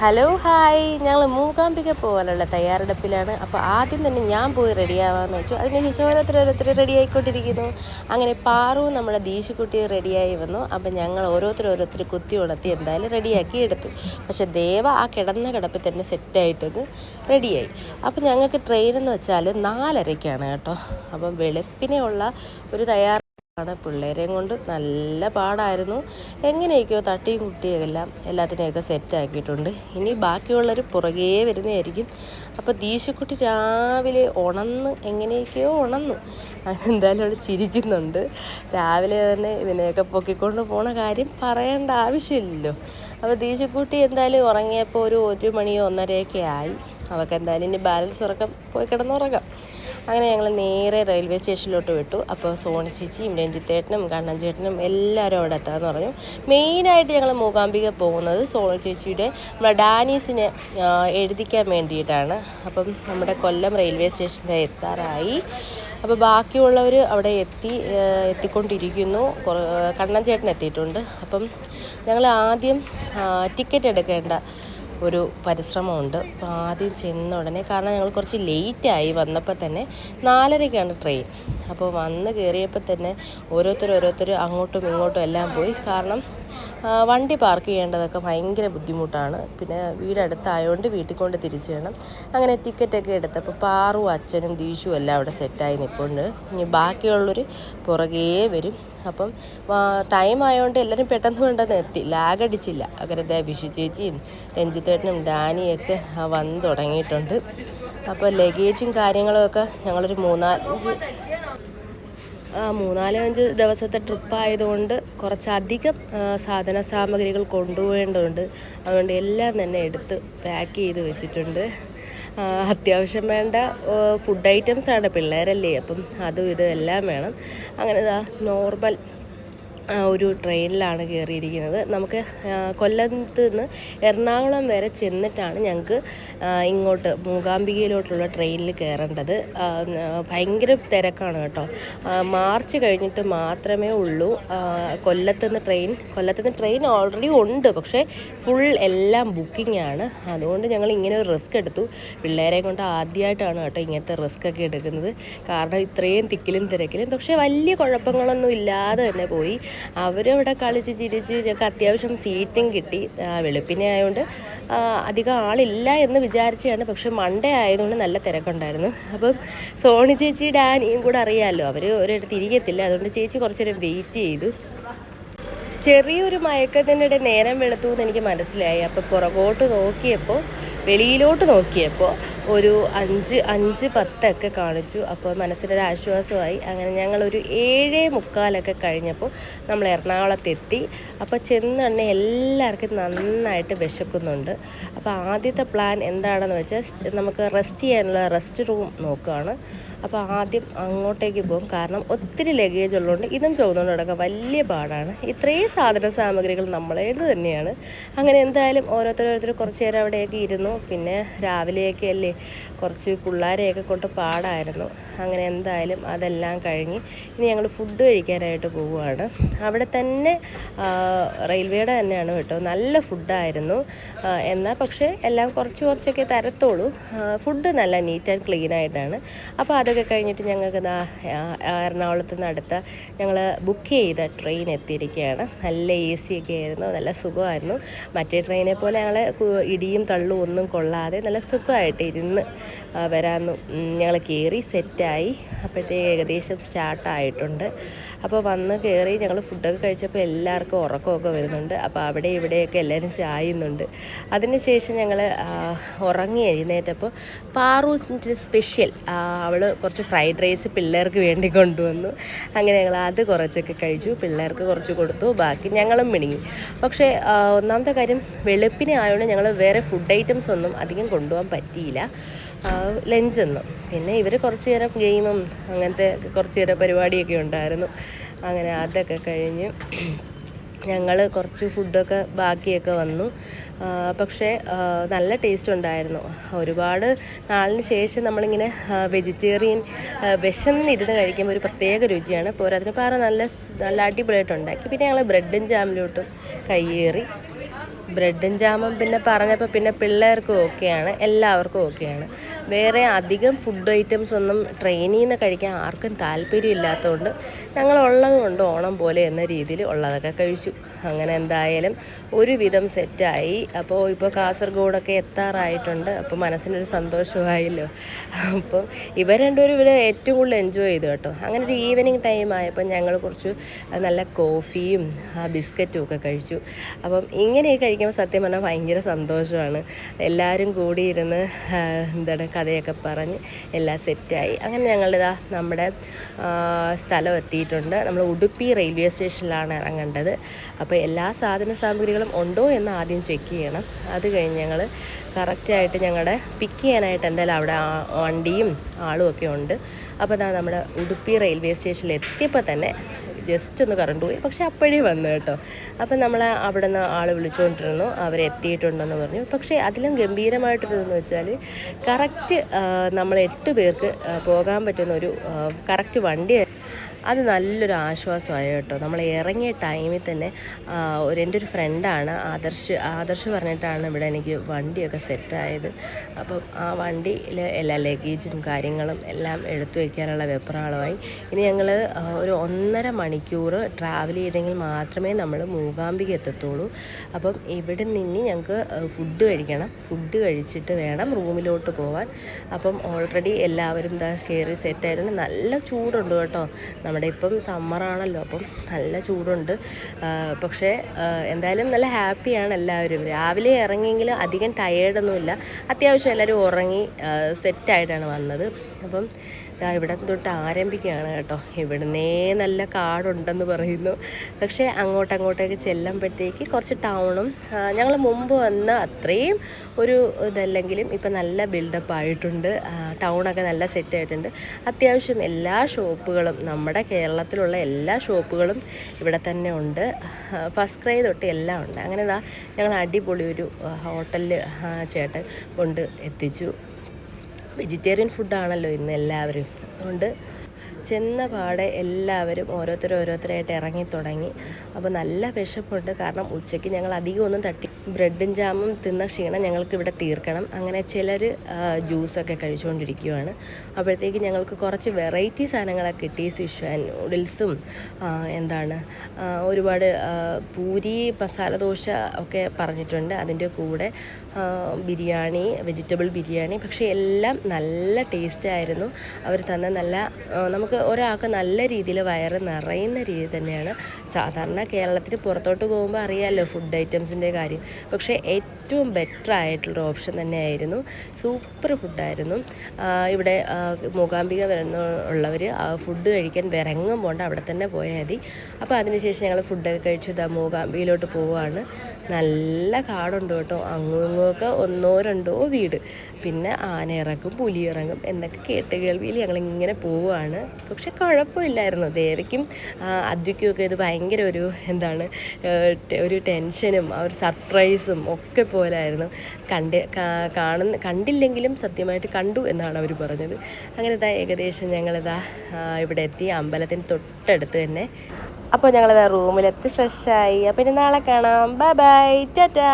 Hello hi ഞങ്ങൾ മൂകാംബിക പോകാനുള്ള തയ്യാറെടുപ്പിലാണ്. അപ്പോൾ ആദ്യം തന്നെ ഞാൻ പോയി റെഡിയാവാമെന്ന് വെച്ചു. അതിനുശേഷം ഓരോരുത്തർ ഓരോരുത്തർ റെഡി ആയിക്കൊണ്ടിരിക്കുന്നു അങ്ങനെ പാറു നമ്മുടെ ദീശുക്കുട്ടി റെഡിയായി വന്നു. അപ്പോൾ ഞങ്ങൾ ഓരോരുത്തർ ഓരോരുത്തർ കുത്തി ഉണർത്തി എന്തായാലും റെഡിയാക്കി എടുത്തു. പക്ഷെ ദേവ ആ കിടന്ന കിടപ്പിൽ തന്നെ സെറ്റായിട്ടൊക്കെ റെഡിയായി. അപ്പോൾ ഞങ്ങൾക്ക് ട്രെയിൻ എന്ന് വെച്ചാൽ നാലരയ്ക്കാണ് കേട്ടോ. അപ്പം വെളുപ്പിനെ ഉള്ള ഒരു തയ്യാർ ആണ്. പിള്ളേരെയും കൊണ്ട് നല്ല പാടായിരുന്നു. എങ്ങനെയൊക്കെയോ തട്ടിയും കുട്ടിയും എല്ലാം എല്ലാത്തിനെയൊക്കെ സെറ്റാക്കിയിട്ടുണ്ട് ഇനി ബാക്കിയുള്ളവർ പുറകേ വരുന്നതായിരിക്കും. അപ്പോൾ ദീശക്കുട്ടി രാവിലെ ഉണന്ന് എങ്ങനെയൊക്കെയോ ഉണന്നു. എന്തായാലും അവിടെ ചിരിക്കുന്നുണ്ട്. രാവിലെ തന്നെ ഇതിനെയൊക്കെ പൊക്കിക്കൊണ്ട് പോണ കാര്യം പറയേണ്ട ആവശ്യമില്ലല്ലോ. അപ്പോൾ ദീശക്കുട്ടി എന്തായാലും ഉറങ്ങിയപ്പോൾ ഒരു ഒരു മണിയോ ഒന്നരയൊക്കെ ആയി. അവൾക്ക് എന്തായാലും ഇനി ബാലൻസ് ഉറക്കം പോയി കിടന്നുറങ്ങാം. അങ്ങനെ ഞങ്ങൾ നേരെ റെയിൽവേ സ്റ്റേഷനിലോട്ട് വിട്ടു. അപ്പോൾ സോണി ചേച്ചിയും രഞ്ജിത്തേട്ടനും കണ്ണൻ ചേട്ടനും എല്ലാവരും അവിടെ എത്താമെന്ന് പറഞ്ഞു. മെയിനായിട്ട് ഞങ്ങൾ മൂകാംബിക പോകുന്നത് സോണി ചേച്ചിയുടെ നമ്മുടെ ഡാനീസിനെ എഴുതിക്കാൻ വേണ്ടിയിട്ടാണ്. അപ്പം നമ്മുടെ കൊല്ലം റെയിൽവേ സ്റ്റേഷനിൽ എത്താറായി. അപ്പോൾ ബാക്കിയുള്ളവർ അവിടെ എത്തി എത്തിക്കൊണ്ടിരിക്കുന്നു. കണ്ണൻ ചേട്ടൻ എത്തിയിട്ടുണ്ട്. അപ്പം ഞങ്ങൾ ആദ്യം ടിക്കറ്റ് എടുക്കേണ്ട ഒരു പരിശ്രമമുണ്ട്. അപ്പോൾ ആദ്യം ചെന്ന ഉടനെ കാരണം ഞങ്ങൾ കുറച്ച് ലേറ്റായി വന്നപ്പോൾ തന്നെ നാലരയ്ക്കാണ് ട്രെയിൻ അപ്പോൾ വന്ന് കയറിയപ്പോൾ തന്നെ ഓരോരുത്തർ ഓരോരുത്തർ അങ്ങോട്ടും ഇങ്ങോട്ടും എല്ലാം പോയി. കാരണം വണ്ടി പാർക്ക് ചെയ്യേണ്ടതൊക്കെ ഭയങ്കര ബുദ്ധിമുട്ടാണ്. പിന്നെ വീടടുത്തായതുകൊണ്ട് വീട്ടിൽ കൊണ്ട് തിരിച്ചു വേണം അങ്ങനെ ടിക്കറ്റൊക്കെ എടുത്തപ്പോൾ പാറു അച്ഛനും ദീഷും എല്ലാം അവിടെ സെറ്റായി നിൽപ്പുണ്ട് ഇനി ബാക്കിയുള്ളവർ പുറകേ വരും. അപ്പം ടൈം ആയതുകൊണ്ട് എല്ലാവരും പെട്ടെന്ന് വേണ്ടെന്ന് എത്തി ലാഗ് അടിച്ചില്ല. അങ്ങനെ ദേ വിഷു ചേച്ചിയും രഞ്ജിത്തേട്ടനും ഡാനിയൊക്കെ വന്ന് തുടങ്ങിയിട്ടുണ്ട്. അപ്പോൾ ലഗേജും കാര്യങ്ങളുമൊക്കെ ഞങ്ങളൊരു മൂന്നാൽ അഞ്ച് ദിവസത്തെ ട്രിപ്പ് ആയതുകൊണ്ട് കുറച്ചധികം സാധന സാമഗ്രികൾ കൊണ്ടുപോകേണ്ടതുണ്ട്. അതുകൊണ്ട് എല്ലാം തന്നെ എടുത്ത് പാക്ക് ചെയ്ത് വെച്ചിട്ടുണ്ട്. അത്യാവശ്യം വേണ്ട ഫുഡ് ഐറ്റംസ് ആണ് പിള്ളേരല്ലേ അപ്പം അതും ഇതും എല്ലാം വേണം. അങ്ങനെ നോർമൽ ഒരു ട്രെയിനിലാണ് കയറിയിരിക്കുന്നത്. നമുക്ക് കൊല്ലത്ത് നിന്ന് എറണാകുളം വരെ ചെന്നിട്ടാണ് ഞങ്ങൾക്ക് ഇങ്ങോട്ട് മൂകാംബികയിലോട്ടുള്ള ട്രെയിനിൽ കയറേണ്ടത്. ഭയങ്കര തിരക്കാണ് കേട്ടോ. മാർച്ച് കഴിഞ്ഞിട്ട് മാത്രമേ ഉള്ളൂ. കൊല്ലത്ത് നിന്ന് ട്രെയിൻ കൊല്ലത്തുനിന്ന് ട്രെയിൻ ഓൾറെഡി ഉണ്ട്. പക്ഷേ ഫുൾ എല്ലാം ബുക്കിംഗ് ആണ് അതുകൊണ്ട് ഞങ്ങൾ ഇങ്ങനെ ഒരു റിസ്ക് എടുത്തു. പിള്ളേരെ കൊണ്ട് ആദ്യമായിട്ടാണ് കേട്ടോ ഇങ്ങനത്തെ റിസ്ക് ഒക്കെ എടുക്കുന്നത്. കാരണം ഇത്രയും തിക്കിലും തിരക്കിലും. പക്ഷേ വലിയ കുഴപ്പങ്ങളൊന്നും ഇല്ലാതെ തന്നെ പോയി. അവരവിടെ കളിച്ച് ചിരിച്ച് ഞങ്ങൾക്ക് അത്യാവശ്യം സീറ്റും കിട്ടി. വെളുപ്പിനെ ആയതുകൊണ്ട് അധികം ആളില്ല എന്ന് വിചാരിച്ചാണ് പക്ഷെ മൺഡേ ആയതുകൊണ്ട് നല്ല തിരക്കുണ്ടായിരുന്നു. അപ്പം സോണി ചേച്ചി ഡാനിയും കൂടെ അറിയാമല്ലോ അവർ ഒരിടത്ത് ഇരിക്കത്തില്ല. അതുകൊണ്ട് ചേച്ചി കുറച്ചു നേരം വെയിറ്റ് ചെയ്തു. ചെറിയൊരു മയക്കത്തിനിടെ നേരം വെളുത്തു എന്ന് എനിക്ക് മനസ്സിലായി. അപ്പോൾ പുറകോട്ട് നോക്കിയപ്പോൾ വെളിയിലോട്ട് നോക്കിയപ്പോൾ ഒരു അഞ്ച് അഞ്ച് പത്തൊക്കെ കാണിച്ചു. അപ്പോൾ മനസ്സിലൊരു ആശ്വാസമായി. അങ്ങനെ ഞങ്ങളൊരു ഏഴേ മുക്കാലൊക്കെ കഴിഞ്ഞപ്പോൾ നമ്മൾ എറണാകുളത്തെത്തി. അപ്പോൾ ചെന്ന് തന്നെ എല്ലാവർക്കും നന്നായിട്ട് വിശക്കുന്നുണ്ട്. അപ്പോൾ ആദ്യത്തെ പ്ലാൻ എന്താണെന്ന് വെച്ചാൽ നമുക്ക് റെസ്റ്റ് ചെയ്യാനുള്ള റെസ്റ്റ് റൂം നോക്കുകയാണ്. അപ്പോൾ ആദ്യം അങ്ങോട്ടേക്ക് പോകും. കാരണം ഒത്തിരി ലഗേജ് ഉള്ളതുകൊണ്ട് ഇതും ചുവന്നുകൊണ്ട് നടക്കാൻ വലിയ പാടാണ്. ഇത്രയും സാധന സാമഗ്രികൾ നമ്മളേത് തന്നെയാണ്. അങ്ങനെ എന്തായാലും ഓരോരുത്തർ കുറച്ച് നേരം അവിടെയൊക്കെ ഇരുന്നു. പിന്നെ രാവിലെയൊക്കെ അല്ലേ കുറച്ച് പിള്ളേരെയൊക്കെ കൊണ്ട് പാടായിരുന്നു. അങ്ങനെ എന്തായാലും അതെല്ലാം കഴിഞ്ഞ് ഇനി ഞങ്ങൾ ഫുഡ് കഴിക്കാനായിട്ട് പോവുകയാണ്. അവിടെ തന്നെ റെയിൽവേയുടെ തന്നെയാണ് കേട്ടോ. നല്ല ഫുഡായിരുന്നു എന്നാൽ പക്ഷേ എല്ലാം കുറച്ച് കുറച്ചൊക്കെ തരത്തുള്ളൂ. ഫുഡ് നല്ല നീറ്റ് ആൻഡ് ക്ലീൻ ആയിട്ടാണ്. അപ്പോൾ അതൊക്കെ കഴിഞ്ഞിട്ട് ഞങ്ങൾക്ക് എറണാകുളത്ത് നിന്ന് അടുത്ത ഞങ്ങൾ ബുക്ക് ചെയ്ത ട്രെയിൻ എത്തിയിരിക്കുകയാണ്. നല്ല എ സി ഒക്കെ ആയിരുന്നു നല്ല സുഖമായിരുന്നു. മറ്റേ ട്രെയിനെ പോലെ ഞങ്ങൾ ഇടിയും തള്ളും ഒന്നും കൊള്ളാതെ നല്ല സുഖമായിട്ട് ഇരുന്ന് വരാമെന്ന് ഞങ്ങൾ കയറി സെറ്റായി അപ്പോഴത്തേക്ക് ഏകദേശം സ്റ്റാർട്ടായിട്ടുണ്ട് അപ്പോൾ വന്ന് കയറി ഞങ്ങൾ ഫുഡൊക്കെ കഴിച്ചപ്പോൾ എല്ലാവർക്കും ഉറക്കമൊക്കെ വരുന്നുണ്ട്. അപ്പോൾ അവിടെ ഇവിടെയൊക്കെ എല്ലാവരും ചായുന്നുണ്ട്. അതിനുശേഷം ഞങ്ങൾ ഉറങ്ങി എഴുന്നേറ്റപ്പോൾ പാറൂസിന്റെ സ്പെഷ്യൽ അവൾ കുറച്ച് ഫ്രൈഡ് റൈസ് പിള്ളേർക്ക് വേണ്ടി കൊണ്ടുവന്നു. അങ്ങനെ ഞങ്ങൾ അത് കുറച്ചൊക്കെ കഴിച്ചു. പിള്ളേർക്ക് കുറച്ച് കൊടുത്തു. ബാക്കി ഞങ്ങളും മിണുങ്ങി. പക്ഷേ ഒന്നാമത്തെ കാര്യം വെളുപ്പിനെ ആയതുകൊണ്ട് ഞങ്ങൾ വേറെ ഫുഡ് ഐറ്റംസ് ഒന്നും അധികം കൊണ്ടുപോകാൻ പറ്റിയില്ല. ലഞ്ചൊന്നും പിന്നെ ഇവർ കുറച്ച് നേരം ഗെയിമും അങ്ങനത്തെ കുറച്ച് നേരം പരിപാടിയൊക്കെ ഉണ്ടായിരുന്നു. അങ്ങനെ അതൊക്കെ കഴിഞ്ഞ് ഞങ്ങൾ കുറച്ച് ഫുഡൊക്കെ ബാക്കിയൊക്കെ വന്നു. പക്ഷേ നല്ല ടേസ്റ്റ് ഉണ്ടായിരുന്നു. ഒരുപാട് നാളിന് ശേഷം നമ്മളിങ്ങനെ വെജിറ്റേറിയൻ വിശന്നിരുന്ന് കഴിക്കുമ്പോൾ ഒരു പ്രത്യേക രുചിയാണ്. പോരാത്തിന് പാറ നല്ല നല്ല അടിപൊളിയായിട്ട് ഉണ്ടാക്കി. പിന്നെ ഞങ്ങൾ ബ്രെഡും ജാമിലോട്ടും കയ്യേറി. ബ്രെഡും ജാമും പിന്നെ പറഞ്ഞപ്പോൾ പിന്നെ പിള്ളേർക്കും ഓക്കെയാണ് എല്ലാവർക്കും ഓക്കെയാണ്. വേറെ അധികം ഫുഡ് ഐറ്റംസ് ഒന്നും ട്രെയിനിൽ നിന്ന് കഴിക്കാൻ ആർക്കും താല്പര്യമില്ലാത്തതുകൊണ്ട് ഞങ്ങൾ ഉള്ളതുകൊണ്ട് ഓണം പോലെ എന്ന രീതിയിൽ ഉള്ളതൊക്കെ കഴിച്ചു. അങ്ങനെ എന്തായാലും ഒരുവിധം സെറ്റായി. അപ്പോൾ ഇപ്പോൾ കാസർഗോഡൊക്കെ എത്താറായിട്ടുണ്ട്. അപ്പോൾ മനസ്സിനൊരു സന്തോഷമായല്ലോ. അപ്പം ഇവർ രണ്ടുപേരും ഇവിടെ ഏറ്റവും കൂടുതൽ എൻജോയ് ചെയ്തു കേട്ടോ. അങ്ങനെ ഒരു ഈവനിങ് ടൈം ആയപ്പോൾ ഞങ്ങൾ കുറച്ച് നല്ല കോഫിയും ബിസ്ക്കറ്റും ഒക്കെ കഴിച്ചു. അപ്പം ഇങ്ങനെയൊക്കെ കഴിക്കുമ്പോൾ സത്യം പറഞ്ഞാൽ ഭയങ്കര സന്തോഷമാണ്. എല്ലാവരും കൂടി ഇരുന്ന് എന്താണ് കഥയൊക്കെ പറഞ്ഞ് എല്ലാം സെറ്റായി. അങ്ങനെ ഞങ്ങളിതാ നമ്മുടെ സ്ഥലം എത്തിയിട്ടുണ്ട്. നമ്മൾ ഉടുപ്പി റെയിൽവേ സ്റ്റേഷനിലാണ് ഇറങ്ങേണ്ടത്. അപ്പോൾ എല്ലാ സാധന സാമഗ്രികളും ഉണ്ടോ എന്ന് ആദ്യം ചെക്ക് ചെയ്യണം. അത് കഴിഞ്ഞ് ഞങ്ങൾ കറക്റ്റായിട്ട് ഞങ്ങളുടെ പിക്ക് ചെയ്യാനായിട്ട് എന്തായാലും അവിടെ വണ്ടിയും ആളും ഒക്കെ ഉണ്ട്. അപ്പോൾ അതാ നമ്മുടെ ഉടുപ്പി റെയിൽവേ സ്റ്റേഷനിൽ എത്തിയപ്പോൾ തന്നെ ജസ്റ്റ് ഒന്ന് കറണ്ട് പോയി. പക്ഷെ അപ്പോഴേ വന്നു കേട്ടോ. അപ്പം നമ്മൾ അവിടെ നിന്ന് ആൾ വിളിച്ചുകൊണ്ടിരുന്നു. അവർ എത്തിയിട്ടുണ്ടെന്ന് പറഞ്ഞു. പക്ഷേ അതിലും ഗംഭീരമായിട്ടുള്ളതെന്ന് വെച്ചാൽ കറക്റ്റ് നമ്മൾ എട്ട് പേർക്ക് പോകാൻ പറ്റുന്ന ഒരു കറക്റ്റ് വണ്ടി അത് നല്ലൊരു ആശ്വാസമായി കേട്ടോ. നമ്മൾ ഇറങ്ങിയ ടൈമിൽ തന്നെ ഒരു എന്റെ ഒരു ഫ്രണ്ടാണ് ആദർശ് ആദർശ് പറഞ്ഞിട്ടാണ് ഇവിടെ എനിക്ക് വണ്ടിയൊക്കെ സെറ്റായത് അപ്പം ആ വണ്ടിയിൽ എല്ലാ ലഗേജും കാര്യങ്ങളും എല്ലാം എടുത്തു വയ്ക്കാനുള്ള വെപ്രാളമായി. ഇനി ഞങ്ങൾ ഒരു ഒന്നര മണിക്കൂർ ട്രാവൽ ചെയ്തെങ്കിൽ മാത്രമേ നമ്മൾ മൂകാംബിക എത്തത്തുള്ളൂ. അപ്പം ഇവിടെ നിന്ന് ഞങ്ങൾക്ക് ഫുഡ് കഴിക്കണം. ഫുഡ് കഴിച്ചിട്ട് വേണം റൂമിലോട്ട് പോകാൻ അപ്പം ഓൾറെഡി എല്ലാവരും ഇതാ കയറി സെറ്റായിട്ടുണ്ട് നല്ല ചൂടുണ്ട് കേട്ടോ. നമ്മുടെ ഇപ്പം സമ്മറാണല്ലോ അപ്പം നല്ല ചൂടുണ്ട്. പക്ഷേ എന്തായാലും നല്ല ഹാപ്പിയാണ് എല്ലാവരും. രാവിലെ ഇറങ്ങിയെങ്കിലും അധികം ടയേർഡൊന്നുമില്ല അത്യാവശ്യം എല്ലാവരും ഉറങ്ങി സെറ്റായിട്ടാണ് വന്നത്. അപ്പം ഇതാ ഇവിടെ തൊട്ട് ആരംഭിക്കുകയാണ് കേട്ടോ. ഇവിടുന്നേ നല്ല കാടുണ്ടെന്ന് പറയുന്നു. പക്ഷേ അങ്ങോട്ട് അങ്ങോട്ടേക്ക് ചെല്ലുമ്പോഴത്തേക്ക് കുറച്ച് ടൗണും ഞങ്ങൾ മുമ്പ് വന്ന അത്രയും ഒരു ഇതല്ലെങ്കിലും ഇപ്പം നല്ല ബിൽഡപ്പ് ആയിട്ടുണ്ട്. ടൗണൊക്കെ നല്ല സെറ്റായിട്ടുണ്ട് അത്യാവശ്യം എല്ലാ ഷോപ്പുകളും നമ്മുടെ കേരളത്തിലുള്ള എല്ലാ ഷോപ്പുകളും ഇവിടെ തന്നെ ഉണ്ട്. ഫസ്റ്റ് ക്രൈ തൊട്ട് എല്ലാം ഉണ്ട്. അങ്ങനെ ഇതാ ഞങ്ങൾ അടിപൊളി ഒരു ഹോട്ടലിൽ ചേട്ടൻ കൊണ്ട് എത്തിച്ചു. വെജിറ്റേറിയൻ ഫുഡാണല്ലോ ഇന്ന് എല്ലാവരും. അതുകൊണ്ട് ചെന്ന പാടെ എല്ലാവരും ഓരോരുത്തർ ഓരോരുത്തരായിട്ട് ഇറങ്ങി തുടങ്ങി. അപ്പോൾ നല്ല വിശപ്പുണ്ട്. കാരണം ഉച്ചയ്ക്ക് ഞങ്ങൾ അധികം ഒന്നും തട്ടി ബ്രെഡും ജാമും തിന്ന ക്ഷീണം ഞങ്ങൾക്ക് ഇവിടെ തീർക്കണം. അങ്ങനെ ചിലർ ജ്യൂസൊക്കെ കഴിച്ചുകൊണ്ടിരിക്കുകയാണ് അപ്പോഴത്തേക്ക് ഞങ്ങൾക്ക് കുറച്ച് വെറൈറ്റി സാധനങ്ങളൊക്കെ കിട്ടി. സിഷ്വാൻ നൂഡിൽസും എന്താണ് ഒരുപാട് പൂരി മസാല ദോശ ഒക്കെ പറഞ്ഞിട്ടുണ്ട്. അതിന്റെ കൂടെ ബിരിയാണി വെജിറ്റബിൾ ബിരിയാണി. പക്ഷേ എല്ലാം നല്ല ടേസ്റ്റ് ആയിരുന്നു. അവർ തന്ന നല്ല ആ, ഒരാൾക്ക് നല്ല രീതിയിൽ വയറ് നിറയുന്ന രീതി തന്നെയാണ്. സാധാരണ കേരളത്തിൽ പുറത്തോട്ട് പോകുമ്പോൾ അറിയാമല്ലോ ഫുഡ് ഐറ്റംസിന്റെ കാര്യം. പക്ഷേ ഏറ്റവും ബെറ്റർ ആയിട്ടുള്ള ഓപ്ഷൻ തന്നെയായിരുന്നു സൂപ്പർ ഫുഡായിരുന്നു ഇവിടെ മൂകാംബിക വരുന്ന ഉള്ളവർ ഫുഡ് കഴിക്കാൻ വിറങ്ങും പോണ്ട അവിടെ തന്നെ പോയാൽ മതി. അപ്പോൾ അതിനുശേഷം ഞങ്ങൾ ഫുഡൊക്കെ കഴിച്ചു ഇതാ മൂകാംബിയിലോട്ട് പോവുകയാണ്. നല്ല കാടുണ്ട് കേട്ടോ. അങ്ങും ഒന്നോ രണ്ടോ വീട്. പിന്നെ ആന ഇറങ്ങും പുലി ഇറങ്ങും എന്നൊക്കെ കേട്ട് കേൾവിയിൽ ഞങ്ങളിങ്ങനെ പോവുകയാണ്. പക്ഷെ കുഴപ്പമില്ലായിരുന്നു. ദേവയ്ക്കും ആ, അദ്വിക്കും ഒക്കെ ഇത് ഭയങ്കര ഒരു എന്താണ് ഒരു ടെൻഷനും ആ ഒരു സർപ്രൈസും ഒക്കെ പോലായിരുന്നു. കണ്ട് കാണുന്ന കണ്ടില്ലെങ്കിലും സത്യമായിട്ട് കണ്ടു എന്നാണ് അവർ പറഞ്ഞത്. അങ്ങനെ ഇതാ ഏകദേശം ഞങ്ങളിതാ ഇവിടെ എത്തി. അമ്പലത്തിന് തൊട്ടടുത്ത് തന്നെ. അപ്പോൾ ഞങ്ങളിതാ റൂമിലെത്തി ഫ്രഷായി. അപ്പം ഇനി നാളെ കാണാം. Bye bye. ടാറ്റാ.